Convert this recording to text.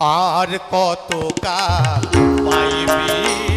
আর কত কাল পাইবি?